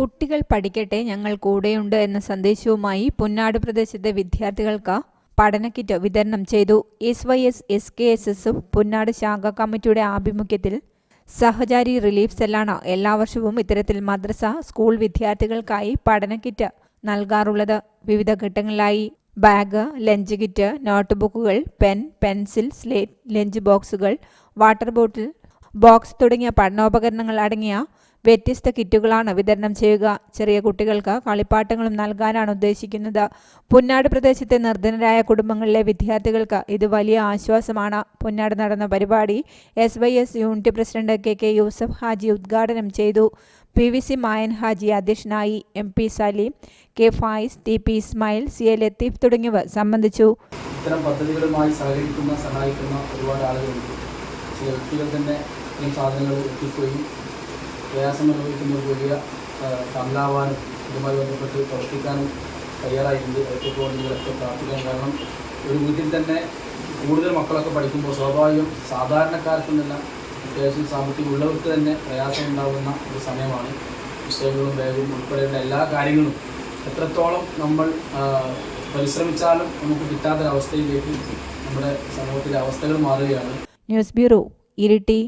കുട്ടികൾ പഠിക്കട്ടെ ഞങ്ങൾ കൂടെയുണ്ട് എന്ന സന്ദേശവുമായി പുന്നാട് പ്രദേശത്തെ വിദ്യാർത്ഥികൾക്ക് പഠന കിറ്റ് വിതരണം ചെയ്തു. S Y S S K S S Punnad ശാഖ കമ്മിറ്റിയുടെ ആഭിമുഖ്യത്തിൽ സഹചാരി റിലീഫ് സെല്ലാണ് എല്ലാ വർഷവും ഇത്തരത്തിൽ മദ്രസ സ്കൂൾ വിദ്യാർത്ഥികൾക്കായി പഠന കിറ്റ് നൽകാറുള്ളത്. വിവിധ ഘട്ടങ്ങളിലായി ബാഗ് ലഞ്ച് കിറ്റ് നോട്ട് ബുക്കുകൾ പെൻ പെൻസിൽ സ്ലേറ്റ് ലഞ്ച് ബോക്സുകൾ വാട്ടർ ബോട്ടിൽ ബോക്സ് തുടങ്ങിയ പഠനോപകരണങ്ങൾ അടങ്ങിയ വ്യത്യസ്ത കിറ്റുകളാണ് വിതരണം ചെയ്യുക. ചെറിയ കുട്ടികൾക്ക് കളിപ്പാട്ടങ്ങളും നൽകാനാണ് ഉദ്ദേശിക്കുന്നത്. പുന്നാട് പ്രദേശത്തെ നിർധനരായ കുടുംബങ്ങളിലെ വിദ്യാർത്ഥികൾക്ക് ഇത് വലിയ ആശ്വാസമാണ്. പുന്നാട് നടന്ന പരിപാടി S Y S unit president K K Yusuf Haji ഉദ്ഘാടനം ചെയ്തു. P V C Mayan Haji അധ്യക്ഷനായി M P Saleem K Faiz T P Ismail C A Latheef തുടങ്ങിയവർ സംബന്ധിച്ചു. ഇത്തരം പദ്ധതികളുമായി സഹകരിക്കുന്ന സഹായിക്കുന്ന ഒരുപാട് ആളുകളുണ്ട്. വ്യക്തികൾ തന്നെ ഈ സാധനങ്ങൾ എത്തിക്കുകയും പ്രയാസം അനുഭവിക്കുന്ന വലിയ ആ, തമിഴാവാനും ഇതുമായി ബന്ധപ്പെട്ട് പ്രവർത്തിക്കാനും തയ്യാറായിട്ടുണ്ട്. ഏറ്റവും കോടതികളൊക്കെ പ്രാർത്ഥിക്കാൻ കാരണം ഒരു വീട്ടിൽ തന്നെ കൂടുതൽ മക്കളൊക്കെ പഠിക്കുമ്പോൾ സ്വാഭാവികം സാധാരണക്കാർക്കെന്നല്ല അത്യാവശ്യം സാമ്പത്തികം ഉള്ളവർക്ക് തന്നെ പ്രയാസം ഉണ്ടാകുന്ന ഒരു സമയമാണ്. പുസ്തകങ്ങളും ബാഗും ഉൾപ്പെടെയുള്ള എല്ലാ കാര്യങ്ങളും എത്രത്തോളം നമ്മൾ പരിശ്രമിച്ചാലും നമുക്ക് കിട്ടാത്തൊരവസ്ഥയിലേക്ക് നമ്മുടെ സമൂഹത്തിലെ അവസ്ഥകൾ മാറുകയാണ്. News bureau Iritty